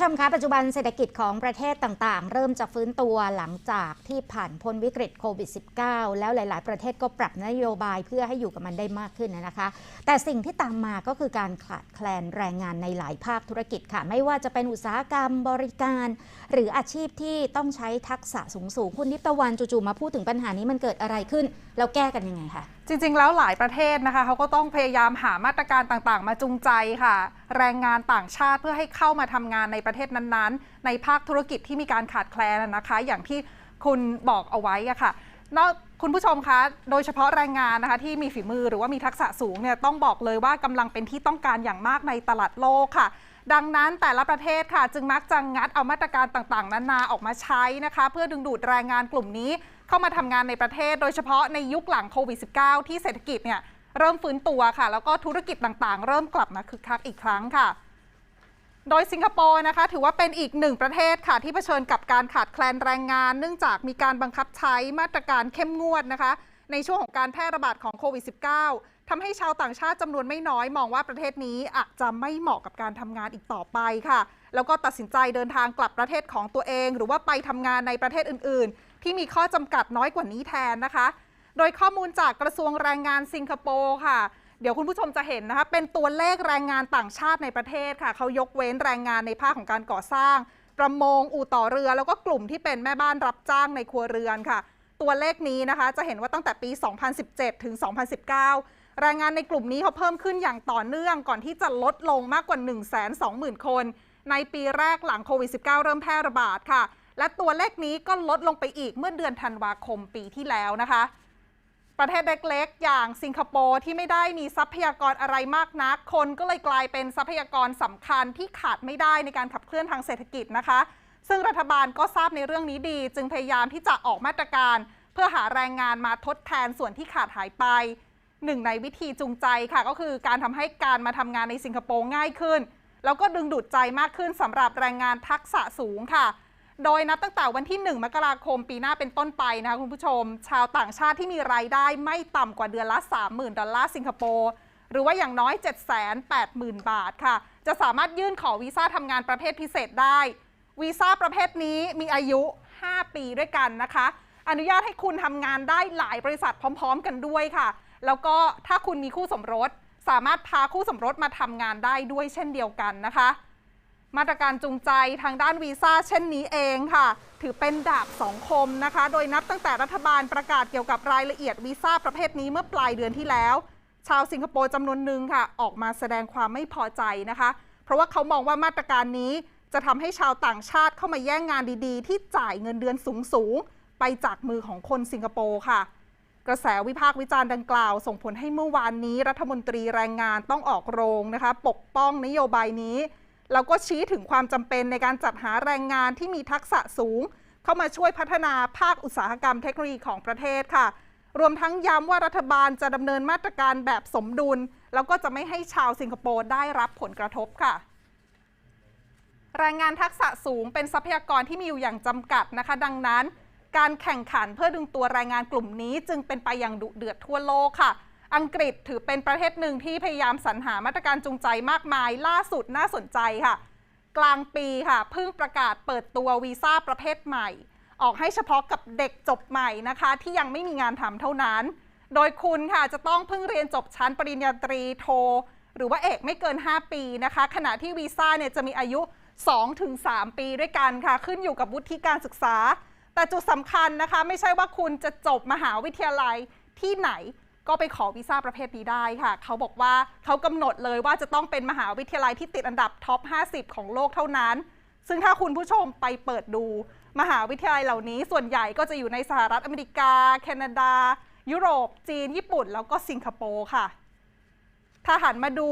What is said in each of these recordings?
ท่านผู้ชมคะปัจจุบันเศรษฐกิจของประเทศต่างๆ เริ่มจะฟื้นตัวหลังจากที่ผ่านพ้นวิกฤตโควิด -19 แล้วหลายๆ ประเทศก็ปรับนโยบายเพื่อให้อยู่กับมันได้มากขึ้นนะคะ แต่สิ่งที่ตามมาก็คือการขาดแคลนแรงงานในหลายภาคธุรกิจค่ะ ไม่ว่าจะเป็นอุตสาหกรรมบริการ หรืออาชีพที่ต้องใช้ทักษะสูงๆคุณนิพตะวันจู่ๆมาพูดถึงปัญหานี้มันเกิดอะไรขึ้นแล้วแก้กันยังไงคะ จริง ๆ แล้วหลายประเทศนะคะเขาก็ต้องพยายามหามาตรการต่างๆ มาจูงใจค่ะ แรงงานต่างชาติเพื่อให้เข้ามาทำงานในประเทศนั้นๆ ในภาคธุรกิจที่มีการขาดแคลนนะคะ อย่างที่คุณบอกเอาไว้อะค่ะนอกคุณผู้ชมคะ โดยเฉพาะแรงงานนะคะที่มีฝีมือหรือว่ามีทักษะสูงเนี่ยต้องบอกเลยว่ากำลังเป็นที่ต้องการอย่างมากในตลาดโลกค่ะ ดังนั้นแต่ละประเทศค่ะ จึงมักจะงัดเอามาตรการต่างๆ นานาออกมาใช้นะคะ เพื่อดึงดูดแรงงานกลุ่มนี้ เข้ามาทำงานในประเทศ โดยเฉพาะในยุคหลังโควิด -19 ที่เศรษฐกิจเนี่ยเริ่มฟื้นตัวค่ะ แล้วก็ธุรกิจต่างๆ เริ่มกลับมาคึกคักอีกครั้งค่ะ โดยสิงคโปร์นะคะ ถือว่าเป็นอีกหนึ่งประเทศค่ะ ที่เผชิญกับการขาดแคลนแรงงาน เนื่องจากมีการบังคับใช้มาตรการเข้มงวดนะคะ ในช่วงของการแพร่ระบาดของโควิด -19 ทำให้ชาวต่างชาติจำนวนไม่น้อยมองว่าประเทศนี้อาจจะไม่เหมาะกับการทำงานอีกต่อไปค่ะ แล้วก็ตัดสินใจเดินทางกลับประเทศของตัวเอง หรือว่าไปทำงานในประเทศอื่นๆ ที่มีข้อจำกัดน้อยกว่านี้แทนนะคะ โดยข้อมูลจากกระทรวงแรงงานสิงคโปร์ค่ะ เดี๋ยวคุณผู้ชมจะเห็นนะคะ เป็นตัวเลขแรงงานต่างชาติในประเทศค่ะ เขายกเว้นแรงงานในภาคของการก่อสร้าง ประมง อู่ต่อเรือ แล้วก็กลุ่มที่เป็นแม่บ้านรับจ้างในครัวเรือนค่ะ ตัวเลขนี้นะคะ จะเห็นว่าตั้งแต่ปี 2017 ถึง 2019 แรงงานในกลุ่มนี้เขาเพิ่มขึ้นอย่างต่อเนื่อง ก่อนที่จะลดลงมากกว่า 120,000 คน ในปีแรกหลังโควิด -19 เริ่มแพร่ระบาดค่ะ และตัวเลขนี้ก็ลดลงไปอีกเมื่อเดือนธันวาคมปีที่แล้วนะคะ ประเทศเล็กๆ อย่างสิงคโปร์ที่ไม่ได้มีทรัพยากรอะไรมากนัก คนก็เลยกลายเป็นทรัพยากรสำคัญที่ขาดไม่ได้ในการขับเคลื่อนทางเศรษฐกิจนะคะ ซึ่งรัฐบาลก็ทราบในเรื่องนี้ดี จึงพยายามที่จะออกมาตรการ เพื่อหาแรงงานมาทดแทนส่วนที่ขาดหายไปหนึ่งในวิธีจูงใจค่ะก็คือการทำให้การมาทำงานในสิงคโปร์ง่ายขึ้น แล้วก็ดึงดูดใจมากขึ้นสำหรับแรงงานทักษะสูงค่ะ โดยนับตั้งแต่วันที่ 1 มกราคมปีหน้าเป็นต้นไปนะคะคุณผู้ชม ชาวต่างชาติที่มีรายได้ไม่ต่ำกว่าเดือนละ 30,000 ดอลลาร์สิงคโปร์หรือว่าอย่างน้อย 780,000 บาทค่ะ จะสามารถยื่นขอวีซ่าทำงานประเภทพิเศษได้ วีซ่าประเภทนี้มีอายุ 5 ปีด้วยกันนะคะ อนุญาตให้คุณทำงานได้หลายบริษัทพร้อม ๆ กันด้วยค่ะ แล้วก็ถ้าคุณมีคู่สมรส สามารถพาคู่สมรสมาทำงานได้ด้วยเช่นเดียวกันนะคะ มาตรการจูงใจทางด้านวีซ่าเช่นนี้เองค่ะ ถือเป็นดาบสองคมนะคะ โดยนับตั้งแต่รัฐบาลประกาศเกี่ยวกับรายละเอียดวีซ่าประเภทนี้เมื่อปลายเดือนที่แล้ว ชาวสิงคโปร์จำนวนหนึ่งค่ะ ออกมาแสดงความไม่พอใจนะคะ เพราะว่าเขามองว่ามาตรการนี้จะทำให้ชาวต่างชาติเข้ามาแย่งงานดีๆ ที่จ่ายเงินเดือนสูงๆไปจากมือของคนสิงคโปร์ค่ะ กระแสวิพากษ์วิจารณ์ดังกล่าว ส่งผลให้เมื่อวานนี้ รัฐมนตรีแรงงานต้องออกโรงนะคะ ปกป้องนโยบายนี้ แล้วก็ชี้ถึงความจำเป็นในการจัดหาแรงงานที่มีทักษะสูง เข้ามาช่วยพัฒนาภาคอุตสาหกรรมเทคโนโลยีของประเทศค่ะ รวมทั้งย้ำว่ารัฐบาลจะดำเนินมาตรการแบบสมดุล แล้วก็จะไม่ให้ชาวสิงคโปร์ได้รับผลกระทบค่ะแรงงานทักษะสูงเป็นทรัพยากรที่มีอยู่อย่างจำกัดนะคะ ดังนั้น การแข่งขันเพื่อดึงตัวแรงงานกลุ่มนี้ จึงเป็นไปอย่างดุเดือดทั่วโลกค่ะ อังกฤษถือเป็นประเทศหนึ่งที่พยายามสรรหามาตรการจูงใจมากมาย ล่าสุดน่าสนใจค่ะ กลางปีค่ะเพิ่งประกาศเปิดตัววีซ่าประเภทใหม่ ออกให้เฉพาะกับเด็กจบใหม่นะคะ ที่ยังไม่มีงานทำเท่านั้น โดยคุณค่ะจะต้องเพิ่งเรียนจบชั้นปริญญาตรีโท หรือว่าเอกไม่เกิน 5 ปีนะคะ ขณะที่วีซ่าเนี่ยจะมีอายุ 2-3 ปีด้วยกันค่ะ ขึ้นอยู่กับวุฒิการศึกษา แต่จุดสำคัญนะคะ ไม่ใช่ว่าคุณจะจบมหาวิทยาลัยที่ไหน ก็ไปขอวีซ่าประเภทนี้ได้ค่ะ เขาบอกว่าเขากำหนดเลยว่าจะต้องเป็นมหาวิทยาลัยที่ติดอันดับท็อป 50 ของโลกเท่านั้น ซึ่งถ้าคุณผู้ชมไปเปิดดู มหาวิทยาลัยเหล่านี้ ส่วนใหญ่ก็จะอยู่ในสหรัฐอเมริกา แคนาดา ยุโรป จีน ญี่ปุ่น แล้วก็สิงคโปร์ค่ะ ถ้าหันมาดู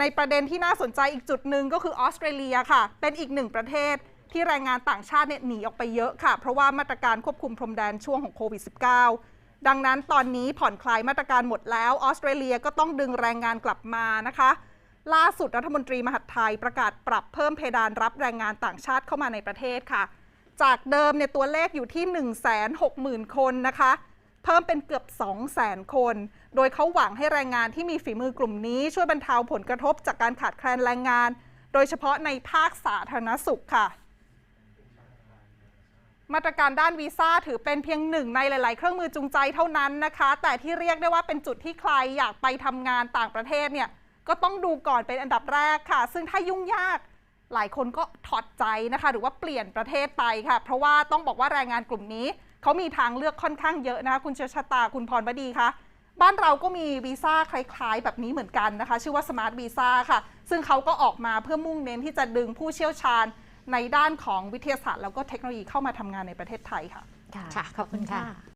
ในประเด็นที่น่าสนใจอีกจุดหนึ่งก็คือออสเตรเลียค่ะ เป็นอีกหนึ่งประเทศที่แรงงานต่างชาติเนี่ยหนีออกไปเยอะค่ะ เพราะว่ามาตรการควบคุมพรมแดนช่วงของโควิด -19 ดังนั้นตอนนี้ผ่อนคลายมาตรการหมดแล้ว ออสเตรเลียก็ต้องดึงแรงงานกลับมานะคะ ล่าสุดรัฐมนตรีมหาดไทยประกาศปรับเพิ่มเพดานรับแรงงานต่างชาติเข้ามาในประเทศค่ะ จากเดิมเนี่ยตัวเลขอยู่ที่ 160,000 คนนะคะ เพิ่มเป็นเกือบ 200,000 คน โดยเขาหวังให้แรงงานที่มีฝีมือกลุ่มนี้ ช่วยบรรเทาผลกระทบจากการขาดแคลนแรงงาน โดยเฉพาะในภาคสาธารณสุขค่ะ มาตรการด้านวีซ่าถือเป็นเพียงหนึ่งในหลาย ๆ เครื่องมือจูงใจเท่านั้นนะคะ แต่ที่เรียกได้ว่าเป็นจุดที่ใครอยากไปทำงานต่างประเทศเนี่ยก็ต้องดูก่อนเป็นอันดับแรกค่ะ ซึ่งถ้ายุ่งยากหลายคนก็ถอดใจนะคะ หรือว่าเปลี่ยนประเทศไปค่ะ เพราะว่าต้องบอกว่าแรงงานกลุ่มนี้เขามีทางเลือกค่อนข้างเยอะนะคะคุณเชชตาคุณพรบดีคะบ้านเราก็มีวีซ่าคล้ายๆ แบบนี้เหมือนกันนะคะ ชื่อว่าสมาร์ทวีซ่าค่ะ ซึ่งเขาก็ออกมาเพื่อมุ่งเน้นที่จะดึงผู้เชี่ยวชาญ ในด้านของวิทยาศาสตร์แล้วก็เทคโนโลยีเข้ามาทำงานในประเทศไทยค่ะ ค่ะ ขอบคุณค่ะ